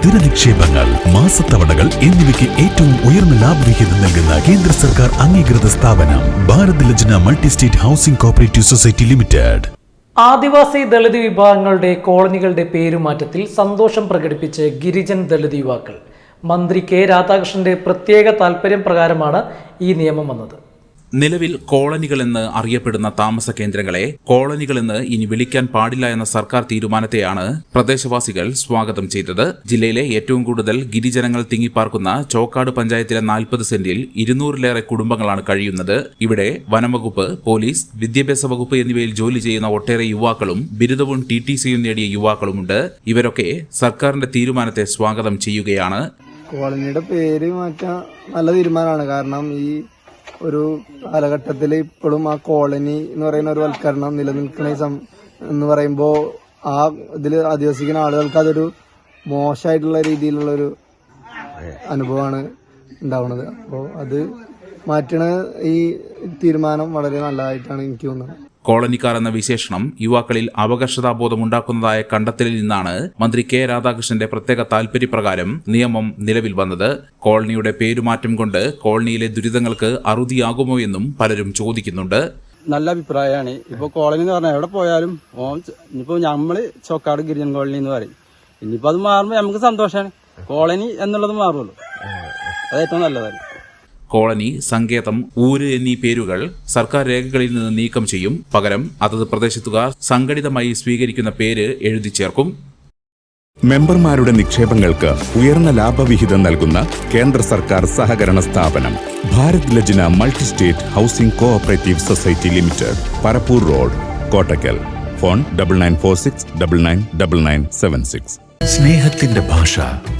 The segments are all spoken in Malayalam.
സ്ഥിര നിക്ഷേപങ്ങൾ മാസത്തവണകൾ എന്നിവയ്ക്ക് ഏറ്റവും ഉയർന്ന ലാഭവിഹിതം നൽകുന്ന കേന്ദ്ര സർക്കാർ അംഗീകൃത സ്ഥാപനം Bharat Lajna multi state housing cooperative society limited. Adivasi Dalit വിഭാഗങ്ങളുടെ കോളനികളുടെ പേരുമാറ്റത്തിൽ സന്തോഷം പ്രകടിപ്പിച്ച് ഗിരിജൻ ദളിത് യുവാക്കൾ. മന്ത്രി കെ രാധാകൃഷ്ണന്റെ പ്രത്യേക താൽപര്യം പ്രകാരമാണ് ഈ നിയമം വന്നത്. നിലവിൽ കോളനികളെന്ന് അറിയപ്പെടുന്ന താമസ കേന്ദ്രങ്ങളെ കോളനികളെന്ന് ഇനി വിളിക്കാൻ പാടില്ല എന്ന സർക്കാർ തീരുമാനത്തെയാണ് പ്രദേശവാസികൾ സ്വാഗതം ചെയ്തത്. ജില്ലയിലെ ഏറ്റവും കൂടുതൽ ഗിരിജനങ്ങൾ തിങ്ങിപ്പാർക്കുന്ന ചോക്കാട് പഞ്ചായത്തിലെ നാൽപ്പത് സെന്റിൽ ഇരുന്നൂറിലേറെ കുടുംബങ്ങളാണ് കഴിയുന്നത്. ഇവിടെ വനംവകുപ്പ് പോലീസ് വിദ്യാഭ്യാസ വകുപ്പ് എന്നിവയിൽ ജോലി ചെയ്യുന്ന ഒട്ടേറെ യുവാക്കളും ബിരുദവും ടി ടി സിയും നേടിയ യുവാക്കളുമുണ്ട്. ഇവരൊക്കെ സർക്കാരിന്റെ തീരുമാനത്തെ സ്വാഗതം ചെയ്യുകയാണ്. കോളനിയുടെ പേര് മാറ്റാൻ നല്ല തീരുമാനമാണ്. കാരണം ഈ ഒരു കാലഘട്ടത്തിൽ ഇപ്പോഴും ആ കോളനി എന്ന് പറയുന്ന ഒരു വൽക്കരണം നിലനിൽക്കുന്ന എന്ന് പറയുമ്പോൾ ആ ഇതിൽ അധിവസിക്കുന്ന ആളുകൾക്ക് അതൊരു മോശമായിട്ടുള്ള രീതിയിലുള്ള ഒരു അനുഭവമാണ് ഉണ്ടാവുന്നത് അപ്പോൾ അത് മാറ്റണ ഈ തീരുമാനം വളരെ നല്ലതായിട്ടാണ് എനിക്ക് തോന്നുന്നത്. കോളനിക്കാർ എന്ന വിശേഷണം യുവാക്കളിൽ അപകർഷതാബോധം ഉണ്ടാക്കുന്നതായ കണ്ടെത്തലിൽ നിന്നാണ് മന്ത്രി കെ രാധാകൃഷ്ണന്റെ പ്രത്യേക താൽപര്യപ്രകാരം നിയമം നിലവിൽ വന്നത്. കോളനിയുടെ പേരുമാറ്റം കൊണ്ട് കോളനിയിലെ ദുരിതങ്ങൾക്ക് അറുതിയാകുമോ എന്നും പലരും ചോദിക്കുന്നുണ്ട്. നല്ല അഭിപ്രായമാണ്. ഇപ്പൊ കോളനി എന്ന് പറഞ്ഞാൽ എവിടെ പോയാലും ഇനിയിപ്പോ നമ്മൾ ചോക്കാട് ഗിരിജൻ കോളനി എന്ന് പറയും. ഇനിയിപ്പോ അത് മാറുമ്പോൾ നമുക്ക് സന്തോഷമാണ് കോളനി എന്നുള്ളത് മാറുമല്ലോ അത് ഏറ്റവും കോളനി സങ്കേതം ഊര് എന്നീ പേരുകൾ സർക്കാർ രേഖകളിൽ നിന്ന് നീക്കം ചെയ്യും. പകരം അതത് പ്രദേശത്തുകാർ സംഘടിതമായി സ്വീകരിക്കുന്ന പേര് എഴുതി ചേർക്കും. മെമ്പർമാരുടെ നിക്ഷേപങ്ങൾക്ക് ഉയർന്ന ലാഭവിഹിതം നൽകുന്ന കേന്ദ്ര സർക്കാർ സഹകരണ സ്ഥാപനം. Bharat Lajna multi state housing cooperative society limited Parappur road Kottakkal phone double nine four six double nine double nine seven six സ്നേഹത്തിന്റെ ഭാഷ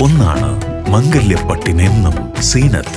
ഒന്നാണ് മംഗല്യപ്പട്ടിനെന്നും Zeenath.